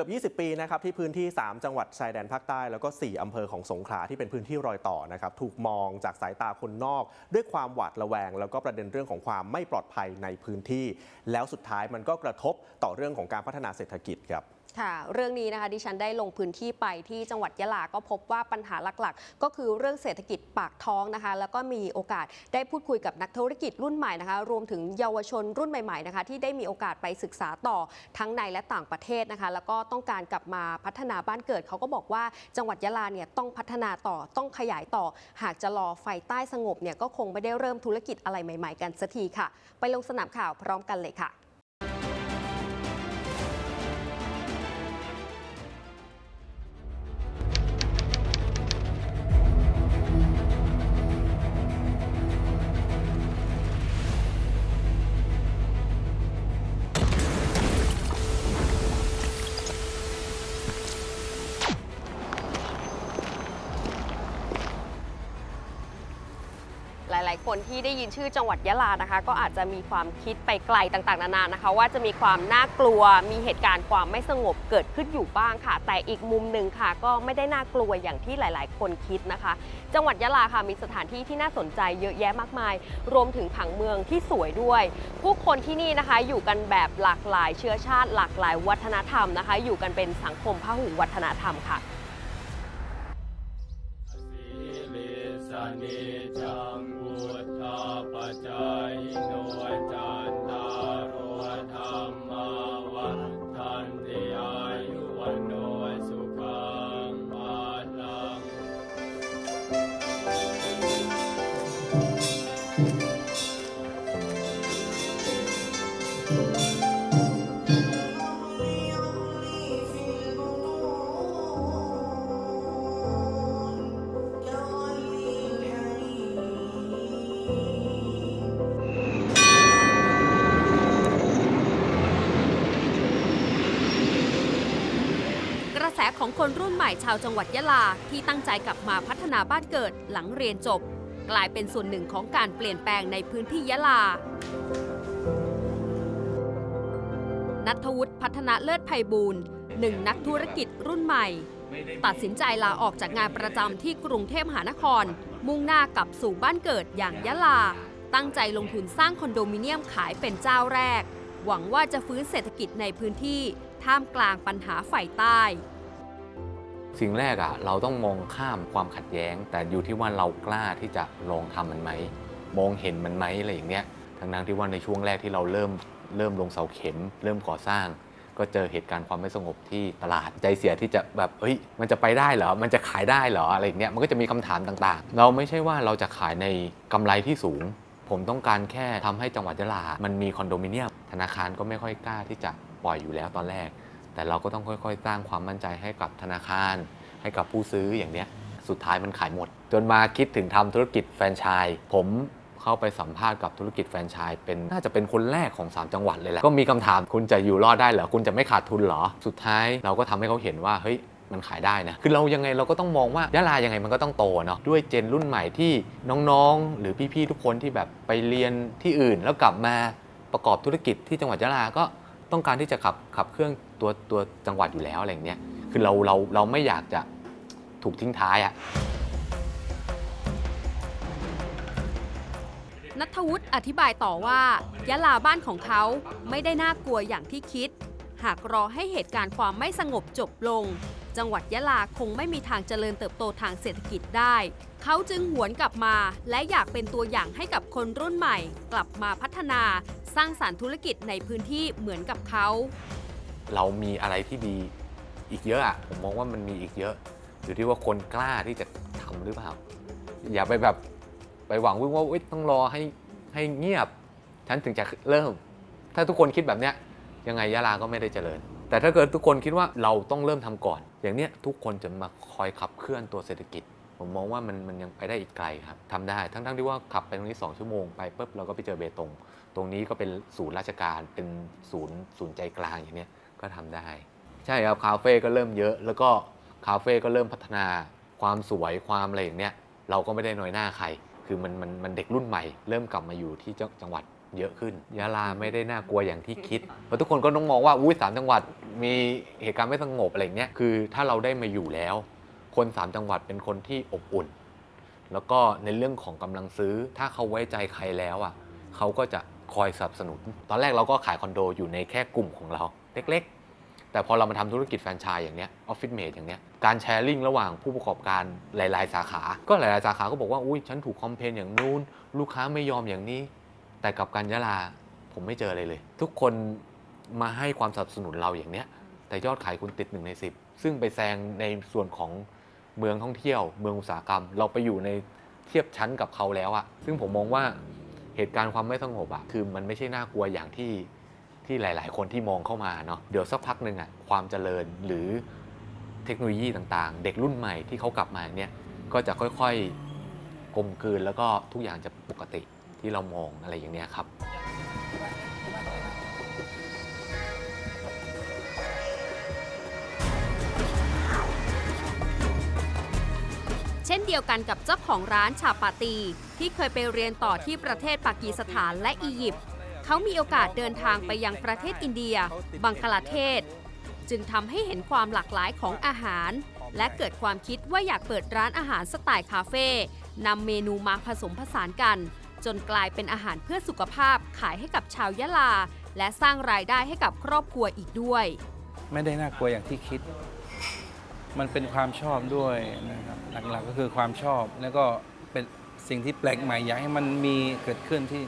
กือบ 20 ปีนะครับที่พื้นที่ 3 จังหวัดชายแดนภาคใต้แล้วก็ 4 อำเภอของสงขลาที่เป็นพื้นที่รอยต่อนะครับถูกมองจากสายตาคนนอก ด้วยความหวาดระแวง แล้วก็ประเด็นเรื่องของความไม่ปลอดภัยในพื้นที่ แล้วสุดท้ายมันก็กระทบต่อเรื่องของการพัฒนาเศรษฐกิจครับ ค่ะเรื่องนี้นะคะดิฉันได้ลงพื้นที่ไปที่จังหวัดยะลาก็พบว่าปัญหาหลักๆ ก็คือเรื่องเศรษฐกิจปากท้องนะคะ แล้วก็มีโอกาสได้พูดคุยกับนักธุรกิจรุ่นใหม่นะคะ รวมถึงเยาวชนรุ่นใหม่ๆนะคะ ที่ได้มีโอกาสไปศึกษาต่อทั้งในและต่างประเทศนะคะ แล้วก็ต้องการกลับมาพัฒนาบ้านเกิดเขาก็บอกว่าจังหวัดยะลาเนี่ยต้องพัฒนาต่อต้องขยายต่อ หากจะรอไฟใต้สงบเนี่ยก็คงไม่ได้เริ่มธุรกิจอะไรใหม่ ๆ กันสักทีค่ะ ไปลงสนามข่าวพร้อมกันเลยค่ะ ๆ คนที่ได้ยินชื่อจังหวัดยะลานะคะ ก็อาจจะมีความคิดไปไกลต่างๆ นานานะคะ ว่าจะมีความน่ากลัว มีเหตุการณ์ความไม่สงบเกิดขึ้นอยู่บ้างค่ะ แต่อีกมุมหนึ่งค่ะ ก็ไม่ได้น่ากลัวอย่างที่หลาย ๆ คนคิดนะคะ จังหวัดยะลาค่ะมีสถานที่ที่น่าสนใจเยอะแยะมากมาย รวมถึงผังเมืองที่สวยด้วย ผู้คนที่นี่นะคะอยู่กันแบบหลากหลายเชื้อชาติ หลากหลายวัฒนธรรมนะคะ อยู่กันเป็นสังคมพหุวัฒนธรรมค่ะสี จายโนจั คนรุ่นใหม่ชาวจังหวัดยะลาที่ตั้งใจกลับมาพัฒนาบ้านเกิดหลังเรียนจบ กลายเป็นส่วนหนึ่งของการเปลี่ยนแปลงในพื้นที่ยะลา นัทวุฒิพัฒนาเลิศไพบูลหนึ่งนักธุรกิจรุ่นใหม่ ตัดสินใจลาออกจากงานประจำที่กรุงเทพมหานคร มุ่งหน้ากลับสู่บ้านเกิดอย่างยะลา ตั้งใจลงทุนสร้างคอนโดมิเนียมขายเป็นเจ้าแรก หวังว่าจะฟื้นเศรษฐกิจในพื้นที่ท่ามกลางปัญหาไฟใต้ สิ่งแรกอะเราต้องมองข้ามความขัดแย้ง แต่อยู่ที่ว่าเรากล้าที่จะลองทำมันไหมมองเห็นมันไหมอะไรอย่างเงี้ยทั้งนั้นที่ว่าในช่วงแรกที่เราเริ่มเริ่มลงเสาเข็ม เริ่มก่อสร้าง ก็เจอเหตุการณ์ความไม่สงบที่ตลาดใจเสียที่จะแบบเฮ้ยมันจะไปได้เหรอมันจะขายได้เหรออะไรอย่างเงี้ยมันก็จะมีคำถามต่างๆ เราไม่ใช่ว่าเราจะขายในกำไรที่สูง ผมต้องการแค่ทำให้จังหวัดยะลา มันมีคอนโดมิเนียมธนาคารก็ไม่ค่อยกล้าที่จะปล่อยอยู่แล้วตอนแรก แต่เราก็ต้องค่อยๆ สร้างความมั่นใจให้กับธนาคาร ให้กับผู้ซื้ออย่างเนี้ยสุดท้ายมันขายหมด จนมาคิดถึงทำธุรกิจแฟรนไชส์ผมเข้าไปสัมภาษณ์กับธุรกิจแฟรนไชส์เป็นน่าจะเป็นคนแรกของ 3 จังหวัดเลยแหละก็มีคำถามคุณจะอยู่รอดได้เหรอคุณจะไม่ขาดทุนเหรอ สุดท้ายเราก็ทำให้เขาเห็นว่าเฮ้ยมันขายได้นะ คือเรายังไงเราก็ต้องมองว่ายะลายังไงมันก็ต้องโตเนาะ ด้วยเจนรุ่นใหม่ที่น้องๆ หรือพี่ๆ ทุกคนที่แบบไปเรียนที่อื่นแล้วกลับมาประกอบธุรกิจที่จังหวัดยะลาก็ต้องการที่จะขับขับเครื่อง ตัวตัวจังหวัดอยู่แล้วอะไรอย่างเนี้ยคือเราเราเราไม่อยากจะถูกทิ้งท้ายอะนัทวุฒิอธิบายต่อว่ายะลาบ้านของเขาไม่ได้น่ากลัวอย่างที่คิด หากรอให้เหตุการณ์ความไม่สงบจบลง จังหวัดยะลาคงไม่มีทางเจริญเติบโตทางเศรษฐกิจได้ เขาจึงหวนกลับมา และอยากเป็นตัวอย่างให้กับคนรุ่นใหม่ กลับมาพัฒนา สร้างสารรค์ธุรกิจในพื้นที่เหมือนกับเขา เรามีอะไรที่ดีอีกเยอะอะผมมองว่ามันมีอีกเยอะ อยู่ที่ว่าคนกล้าที่จะทำหรือเปล่า อย่าไปแบบไปหวังว่าว่าต้องรอให้ให้เงียบ ฉันถึงจะเริ่ม ถ้าทุกคนคิดแบบเนี้ยยังไงยะลาก็ไม่ได้เจริญ แต่ถ้าเกิดทุกคนคิดว่าเราต้องเริ่มทำก่อน อย่างเนี้ยทุกคนจะมาคอยขับเคลื่อนตัวเศรษฐกิจ ผมมองว่ามันมันยังไปได้อีกไกลครับทำได้ทั้งทั้งที่ว่าขับไปตรงนี้ 2 ชั่วโมงไปปุ๊บเราก็ไปเจอเบตง ตรงนี้ก็เป็นศูนย์ราชการเป็นศูนย์ศูนย์ใจกลางอย่างเนี้ย ก็ทำได้ ใช่ครับคาเฟ่ก็เริ่มเยอะ แล้วก็คาเฟ่ก็เริ่มพัฒนาความสวยความอะไรอย่างเนี้ยเราก็ไม่ได้น้อยหน้าใคร คือมันมันมันเด็กรุ่นใหม่ เริ่มกลับมาอยู่ที่จังจังหวัดเยอะขึ้น ยะลาไม่ได้น่ากลัวอย่างที่คิด เพราะทุกคนก็ต้องมองว่าอุ้ยสามจังหวัดมีเหตุการณ์ไม่สงบอะไรอย่างเงี้ย คือถ้าเราได้มาอยู่แล้ว คนสามจังหวัดเป็นคนที่อบอุ่น แล้วก็ในเรื่องของกำลังซื้อ ถ้าเขาไว้ใจใครแล้วอะเขาก็จะคอยสนับสนุน ตอนแรกเราก็ขายคอนโดอยู่ในแค่กลุ่มของเรา เล็ก ๆ แต่พอเรามาทำธุรกิจแฟรนไชส์อย่างเนี้ยออฟฟิศเมดอย่างเนี้ยการแชร์ลิงระหว่างผู้ประกอบการหลาย ๆ สาขา ก็หลายๆ สาขาก็บอกว่าอุ้ยฉันถูกคอมเพลนอย่างนู้น ลูกค้าไม่ยอมอย่างนี้ แต่กับการยะลาผมไม่เจออะไรเลย ทุกคนมาให้ความสนับสนุนเราอย่างเนี้ยแต่ยอดขายคุณติดหนึ่งในสิบซึ่งไปแซงในส่วนของเมืองท่องเที่ยว เมืองอุตสาหกรรม เราไปอยู่ในเทียบชั้นกับเขาแล้วอะซึ่งผมมองว่าเหตุการณ์ความไม่สงบอะคือมันไม่ใช่น่ากลัวอย่างที่ ที่หลาย ๆ คนที่มองเข้ามาเนาะเดี๋ยวสักพักหนึ่งอะความเจริญหรือเทคโนโลยีต่างๆ เด็กรุ่นใหม่ที่เขากลับมาเนี่ยก็จะค่อยๆกลมกลืนแล้วก็ทุกอย่างจะปกติที่เรามองอะไรอย่างเนี้ยครับเช่นเดียวกันกับเจ้าของร้านชาปาตี ที่เคยไปเรียนต่อที่ประเทศปากีสถานและอียิปต์ เขามีโอกาสเดินทางไปยังประเทศอินเดีย บังกลาเทศ จึงทำให้เห็นความหลากหลายของอาหาร และเกิดความคิดว่าอยากเปิดร้านอาหารสไตล์คาเฟ่นำเมนูมาผสมผสานกัน จนกลายเป็นอาหารเพื่อสุขภาพขายให้กับชาวยะลา และสร้างรายได้ให้กับครอบครัวอีกด้วย ไม่ได้น่ากลัวอย่างที่คิด มันเป็นความชอบด้วยนะครับหลักๆก็คือความชอบแล้วก็เป็นสิ่งที่แปลกใหม่อยากให้มันมีเกิดขึ้นที่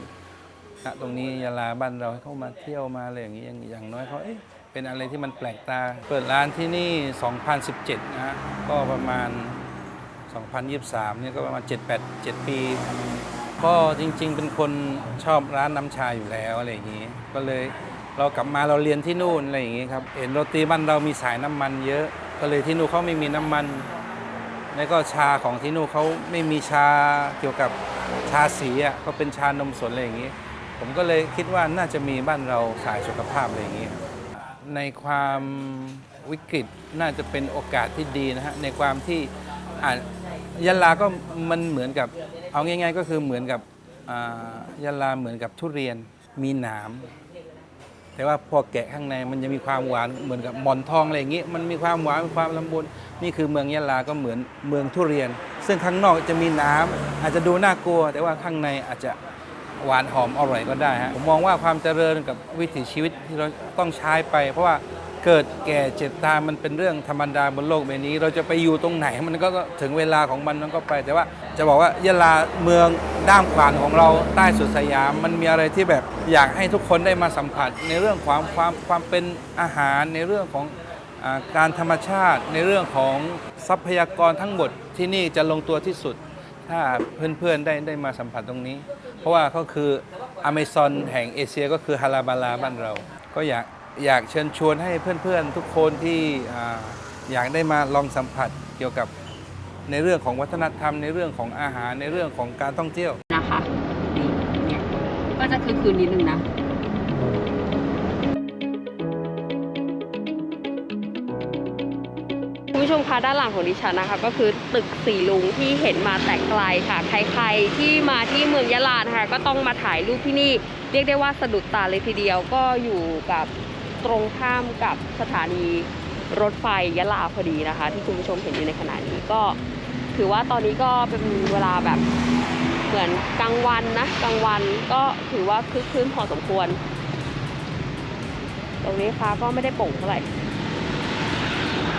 ณตรงนี้ยาลาบ้านเราให้เขามาเที่ยวมาอะไรอย่างนี้อย่างอย่างน้อยเขาเอ๊ะเป็นอะไรที่มันแปลกตา เปิดร้านที่นี่ 2017 นะฮะก็ประมาณ 2023เนี่ยก็ประมาณ 7 8 7 ปี ก็จริง ๆ เป็นคนชอบร้านน้ำชาอยู่แล้วอะไรอย่างนี้ ก็เลยเรากลับมาเราเรียนที่นู่นอะไรอย่างนี้ครับ เห็นโรตีบ้านเรามีสายน้ำมันเยอะ ก็เลยที่นู่นเขาไม่มีน้ำมัน แล้วก็ชาของที่นู่นเขาไม่มีชาเกี่ยวกับชาสีอะก็เป็นชานมสดอะไรอย่างนี้ ผมก็เลยคิดว่าน่าจะมีบ้านเราสายสุขภาพอะไรอย่างนี้ ในความวิกฤตน่าจะเป็นโอกาสที่ดีนะฮะในความที่ยะลาก็มันเหมือนกับเอาง่าย ๆ ก็คือเหมือนกับยะลาเหมือนกับทุเรียนมีหนามแต่ว่าพอแกะข้างในมันจะมีความหวานเหมือนกับหมอนทองอะไรอย่างนี้ มันมีความหวานมีความละมุนนี่คือเมืองยะลาก็เหมือนเมืองทุเรียน ซึ่งข้างนอกจะมีน้ำอาจจะดูน่ากลัว แต่ว่าข้างในอาจจะ หวานหอมอร่อยก็ได้ฮะผมมองว่าความเจริญกับวิถีชีวิตที่เราต้องใช้ไป เพราะว่าเกิดแก่เจ็บตายมันเป็นเรื่องธรรมดาบนโลกใบนี้ เราจะไปอยู่ตรงไหนมันก็ถึงเวลาของมันมันก็ไป แต่ว่าจะบอกว่ายะลาเมืองด้ามขวานของเราใต้สุดสยาม มันมีอะไรที่แบบอยากให้ทุกคนได้มาสัมผัส ในเรื่องความความความเป็นอาหารในเรื่องของอการธรรมชาติในเรื่องของทรัพยากรทั้งหมดที่นี่จะลงตัวที่สุด ถ้าเพื่อนๆได้ได้มาสัมผัสตรงนี้ เพราะว่าก็คืออเมซอนแห่งเอเชียก็คือฮาราบาลาบ้านเรา ก็อยากอยากเชิญชวนให้เพื่อนๆ ทุกคนที่ออยากได้มาลองสัมผัสเกี่ยวกับในเรื่องของวัฒนธรรม ในเรื่องของอาหารในเรื่องของการท่องเที่ยวนะคะนี่เนี่ยก็จะคือคืนนิดนึงนะ ผู้ชมคะด้านหลังของดิฉันนะคะก็คือตึกสีลุงที่เห็นมาแต่ไกลค่ะ ใครๆที่มาที่เมืองยะลานะคะก็ต้องมาถ่ายรูปที่นี่ เรียกได้ว่าสะดุดตาเลยทีเดียวก็อยู่กับตรงข้ามกับสถานีรถไฟยะลาพอดีนะคะ ที่คุณผู้ชมเห็นอยู่ในขณะนี้ก็ ถือว่าตอนนี้ก็เป็นเวลาแบบเหมือนกลางวันนะกลางวันก็ถือว่าคึกคืนพอสมควร ตรงนี้ฟ้าก็ไม่ได้โป่งเท่าไหร่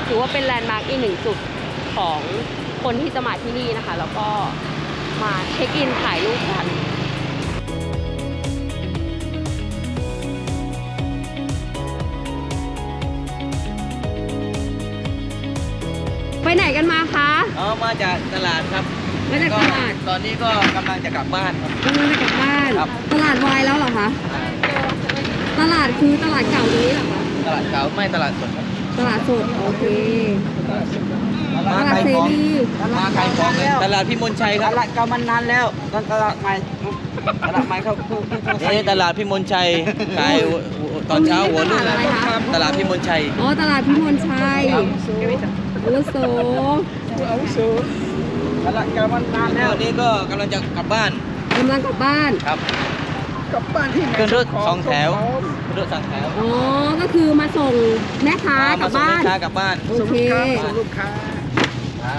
ถือว่าเป็นแลนด์มาร์กอีกหนึ่งจุดของคนที่จะมาที่นี่นะคะ แล้วก็มาเช็คอินถ่ายรูปกันไปไหนกันมาคะอ๋อมาจากตลาดครับมาจากตลาด ตอนนี้ก็กำลังจะกลับบ้านครับ กำลังจะกลับบ้าน ครับ ตลาดวายแล้วเหรอคะ ตลาดคือตลาดเก่าตรงนี้เหรอคะ ตลาดเก่าไม่ตลาดสดครับ ตลาดสด โอเคตมาลาดขายเสของรีมาขายของเลยตลาดพิมลชัยครับตลาดเก่ามันนานแล้วตอนตลาดใหม่ตลาดใหม่เขาเขาเขานี่ตลาดพิมลชัยขายตอนเช้าหัวรุ่งตลาดอะไรคะ ตลาดพิมลชัยอ๋อ ตลาดพิมลชัยอาวุโสตลาดเก่ามันนานแล้ววันนี้ก็กำลังจะกลับบ้านกำลังกลับบ้าน ครับ กลับบ้านที่ไหนขึ้นรถสองแถวขึ้นรถสองแถวอ๋อ ก็คือมาส่งแม่ค้ากลับส่งบ้าลูนกค้ากลับบ้าน โอเคส่งลูกค้า อ่า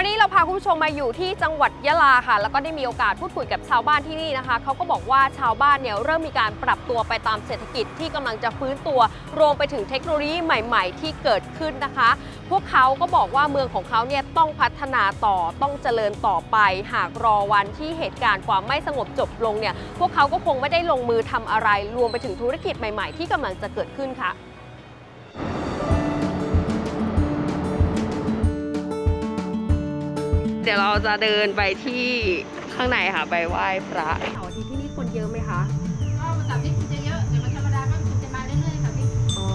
วันนี้เราพาคุณผู้ชมมาอยู่ที่จังหวัดยะลาค่ะ แล้วก็ได้มีโอกาสพูดคุยกับชาวบ้านที่นี่นะคะเขาก็บอกว่าชาวบ้านเนี่ยเริ่มมีการปรับตัวไปตามเศรษฐกิจที่กำลังจะฟื้นตัวรวมไปถึงเทคโนโลยีใหม่ ๆ ที่เกิดขึ้นนะคะ พวกเขาก็บอกว่าเมืองของเขาเนี่ยต้องพัฒนาต่อต้องเจริญต่อไป หากรอวันที่เหตุการณ์ความไม่สงบจบลงเนี่ยพวกเขาก็คงไม่ได้ลงมือทำอะไร รวมไปถึงธุรกิจใหม่ ๆ ที่กำลังจะเกิดขึ้นค่ะ เดี๋ยวเราจะเดินไปที่ข้างในค่ะไปไหว้พระเสาร์อาทิตย์ที่นี่คนเยอะไหมคะก็วันเสาร์ที่คุณจะเยอะแต่วันธรรมดาก็คุณจะมาเรื่อยๆค่ะพี่อ๋อ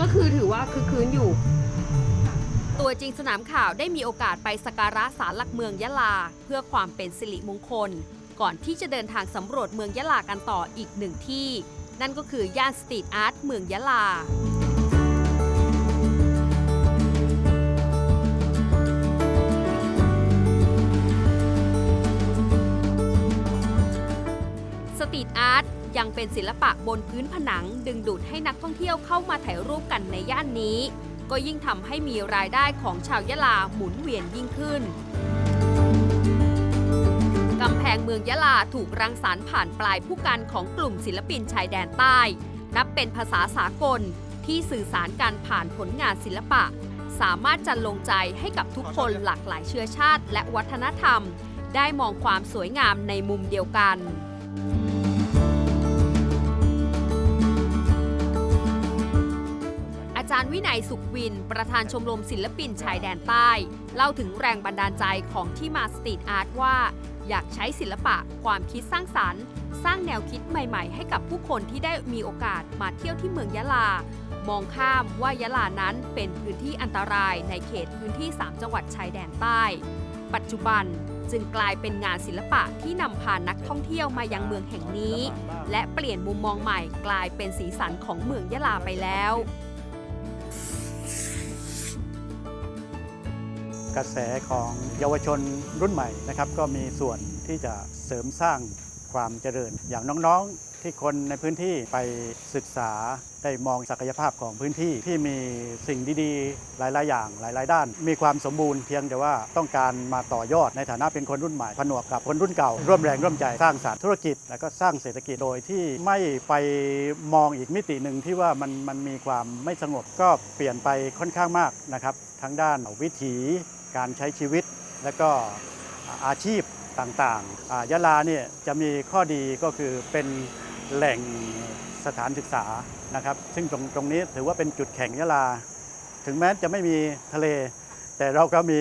ก็คือถือว่าคือคืนอยู่ ตัวจริงสนามข่าวได้มีโอกาสไปสักการะศาลหลักเมืองยะลา เพื่อความเป็นสิริมงคล ก่อนที่จะเดินทางสำรวจเมืองยะลากันต่ออีกหนึ่งที่ นั่นก็คือย่านสตรีทอาร์ตเมืองยะลา ตรีทอาร์ตยังเป็นศิลปะบนพื้นผนังดึงดูดให้นักท่องเที่ยวเข้ามาถ่ายรูปกันในย่านนี้ ก็ยิ่งทำให้มีรายได้ของชาวยะลาหมุนเวียนยิ่งขึ้นกำแพงเมืองยะลาถูกรังสรรค์ผ่านปลายผู้กันของกลุ่มศิลปินชายแดนใต้ นับเป็นภาษาสากลที่สื่อสารการผ่านผลงานศิลปะ สามารถจันลงใจให้กับทุกคนหลากหลายเชื้อชาติและวัฒนธรรม ได้มองความสวยงามในมุมเดียวกัน จารย์วินัยสุขวิน ประธานชมรมศิลปินชายแดนใต้ เล่าถึงแรงบันดาลใจของที่มาสตรีทอาร์ตว่า อยากใช้ศิลปะความคิดสร้างสรรค์ สร้างแนวคิดใหม่ๆ ให้กับผู้คนที่ได้มีโอกาสมาเที่ยวที่เมืองยะลา มองข้ามว่ายะลานั้นเป็นพื้นที่อันตรายในเขตพื้นที่ 3 จังหวัดชายแดนใต้ ปัจจุบันจึงกลายเป็นงานศิลปะที่นำพานักท่องเที่ยวมายังเมืองแห่งนี้ และเปลี่ยนมุมมองใหม่กลายเป็นสีสันของเมืองยะลาไปแล้ว กระแสของเยาวชนรุ่นใหม่นะครับก็มีส่วนที่จะเสริมสร้างความเจริญ อย่างน้องๆที่คนในพื้นที่ไปศึกษาได้มองศักยภาพของพื้นที่ที่มีสิ่งดีๆ หลาย ๆ อย่างหลาย ๆ ด้าน มีความสมบูรณ์เพียงแต่ว่าต้องการมาต่อยอดในฐานะเป็นคนรุ่นใหม่ผนวกกับคนรุ่นเก่า ร่วมแรงร่วมใจสร้างสรรค์ธุรกิจ และก็สร้างเศรษฐกิจโดยที่ไม่ไปมองอีกมิติหนึ่งที่ว่ามันมันมีความไม่สงบก็เปลี่ยนไปค่อนข้างมากนะครับทั้งด้านวิถี การใช้ชีวิต และก็อาชีพต่างๆยะลาเนี่ยจะมีข้อดีก็คือเป็นแหล่งสถานศึกษานะครับ ซึ่งตรงตรงนี้ถือว่าเป็นจุดแข่งยะลา ถึงแม้จะไม่มีทะเล แต่เราก็มี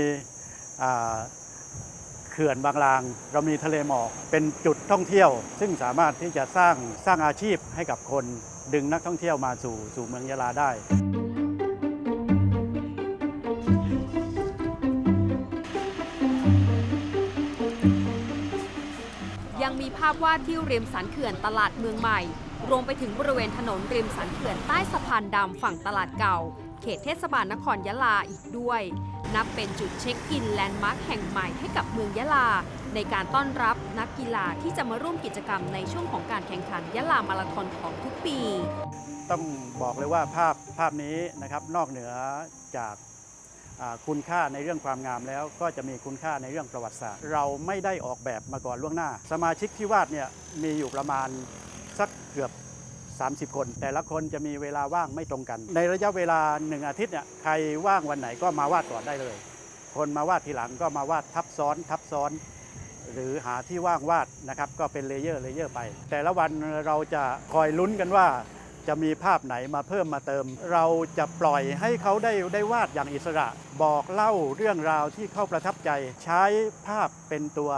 เขื่อนบางลาง เรามีทะเลหมอกเป็นจุดท่องเที่ยว ซึ่งสามารถที่จะสร้างสร้างอาชีพให้กับคนดึงนักท่องเที่ยวมาสู่สู่เมืองยะลาได้าพวาดที่ริมสันเขื่อนตลาดเมืองใหม่ รวมไปถึงบริเวณถนนริมสันเขื่อนใต้สะพานดำฝั่งตลาดเก่า เขตเทศบาลนครยะลาอีกด้วย นับเป็นจุดเช็คอินแลนด์มาร์คแห่งใหม่ให้กับเมืองยะลา ในการต้อนรับนักกีฬาที่จะมาร่วมกิจกรรมในช่วงของการแข่งขันยะลามาราธอนของทุกปี ต้องบอกเลยว่าภาพภาพนี้นะครับนอกเหนือจาก คุณค่าในเรื่องความงามแล้วก็จะมีคุณค่าในเรื่องประวัติศาสตร์ เราไม่ได้ออกแบบมาก่อนล่วงหน้า สมาชิกที่วาดเนี่ยมีอยู่ประมาณสักเกือบ 30 คน แต่ละคนจะมีเวลาว่างไม่ตรงกัน ในระยะเวลาหนึ่งอาทิตย์เนี่ยใครว่างวันไหนก็มาวาดก่อนได้เลย คนมาวาดทีหลังก็มาวาดทับซ้อนทับซ้อน หรือหาที่ว่างวาดนะครับก็เป็นเลเยอร์เลเยอร์ไป แต่ละวันเราจะคอยลุ้นกันว่า จะมีภาพไหนมาเพิ่มมาเติม เราจะปล่อยให้เขาได้ได้วาดอย่างอิสระ บอกเล่าเรื่องราวที่เขาประทับใจ ใช้ภาพเป็นตัว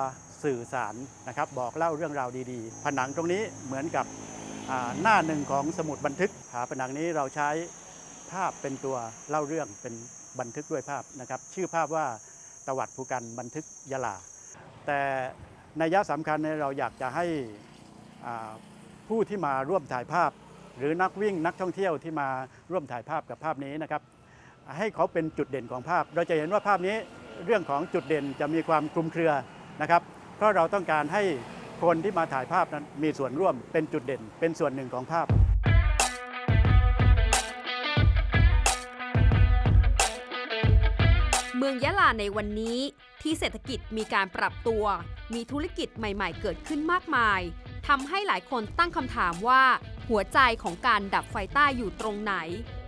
สื่อสารนะครับ บอกเล่าเรื่องราวดีๆ ผนังตรงนี้เหมือนกับหน้าหนึ่งของสมุดบันทึกผาผนังนี้เราใช้ภาพเป็นตัวเล่าเรื่องเป็นบันทึกด้วยภาพนะครับ ชื่อภาพว่าตวัดภูกันบันทึกยะลา แต่นัยยะสำคัญเราอยากจะให้ผู้ที่มาร่วมถ่ายภาพ หรือนักวิ่งนักท่องเที่ยวที่มาร่วมถ่ายภาพกับภาพนี้นะครับ ให้เขาเป็นจุดเด่นของภาพ เราจะเห็นว่าภาพนี้เรื่องของจุดเด่นจะมีความคลุมเครือนะครับ เพราะเราต้องการให้คนที่มาถ่ายภาพนั้นมีส่วนร่วมเป็นจุดเด่น เป็นส่วนหนึ่งของภาพเมืองยะลาในวันนี้ที่เศรษฐกิจมีการปรับตัว มีธุรกิจใหม่ ๆ เกิดขึ้นมากมายทำให้หลายคนตั้งคำถามว่า หัวใจของการดับไฟใต้อยู่ตรงไหน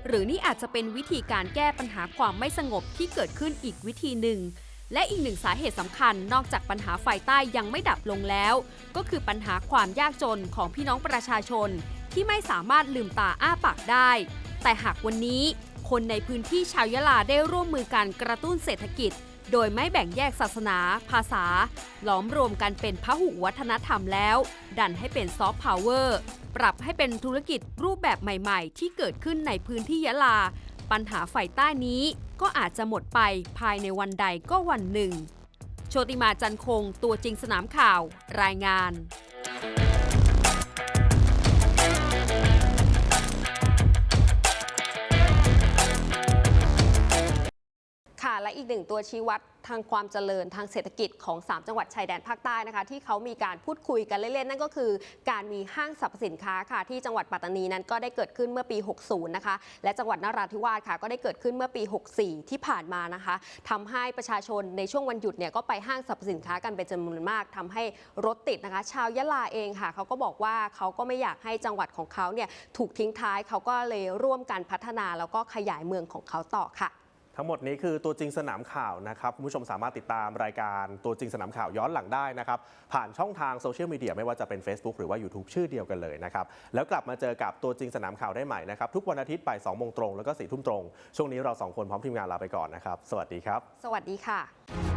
หรือนี่อาจจะเป็นวิธีการแก้ปัญหาความไม่สงบที่เกิดขึ้นอีกวิธีหนึ่ง และอีกหนึ่งสาเหตุสำคัญนอกจากปัญหาไฟใต้ยังไม่ดับลงแล้ว ก็คือปัญหาความยากจนของพี่น้องประชาชน ที่ไม่สามารถลืมตาอ้าปากได้ แต่หากวันนี้ คนในพื้นที่ชาวยะลาได้ร่วมมือการกระตุ้นเศรษฐกิจ โดยไม่แบ่งแยกศาสนา ภาษา หลอมรวมกันเป็นพหุวัฒนธรรมแล้ว ดันให้เป็นซอฟต์พาวเวอร์ ปรับให้เป็นธุรกิจรูปแบบใหม่ๆ ที่เกิดขึ้นในพื้นที่ยะลา ปัญหาไฟใต้นี้ก็อาจจะหมดไปภายในวันใดก็วันหนึ่ง โชติมาจันคงตัวจริงสนามข่าว รายงาน อีกหนึ่งตัวชี้วัดทางความเจริญทางเศรษฐกิจของ 3 จังหวัดชายแดนภาคใต้นะคะ ที่เขามีการพูดคุยกันเล่นๆ นั่นก็คือ การมีห้างสรรพสินค้าค่ะ ที่จังหวัดปัตตานีนั้นก็ได้เกิดขึ้นเมื่อปี 60 นะคะ และจังหวัดนราธิวาสค่ะก็ได้เกิดขึ้นเมื่อปี 64 ที่ผ่านมานะคะทำให้ประชาชนในช่วงวันหยุดเนี่ยก็ไปห้างสรรพสินค้ากันเป็นจำนวนมากทำให้รถติดนะคะ ชาวยะลาเองค่ะเขาก็บอกว่าเขาก็ไม่อยากให้จังหวัดของเขาเนี่ยถูกทิ้งท้ายเขาก็เลยร่วมกันพัฒนาแล้วก็ขยายเมืองของเขาต่อค่ะ ทั้งหมดนี้คือตัวจริงสนามข่าวนะครับคุณผู้ชมสามารถติดตามรายการตัวจริงสนามข่าวย้อนหลังได้นะครับ ผ่านช่องทางโซเชียลมีเดียไม่ว่าจะเป็น Facebook หรือว่า YouTube ชื่อเดียวกันเลยนะครับ แล้วกลับมาเจอกับตัวจริงสนามข่าวได้ใหม่นะครับ ทุกวันอาทิตย์บ่าย2โมงตรงแล้วก็สี่ทุ่มตรง ช่วงนี้เราสองคนพร้อมทีมงานลาไปก่อนนะครับ สวัสดีครับ สวัสดีค่ะ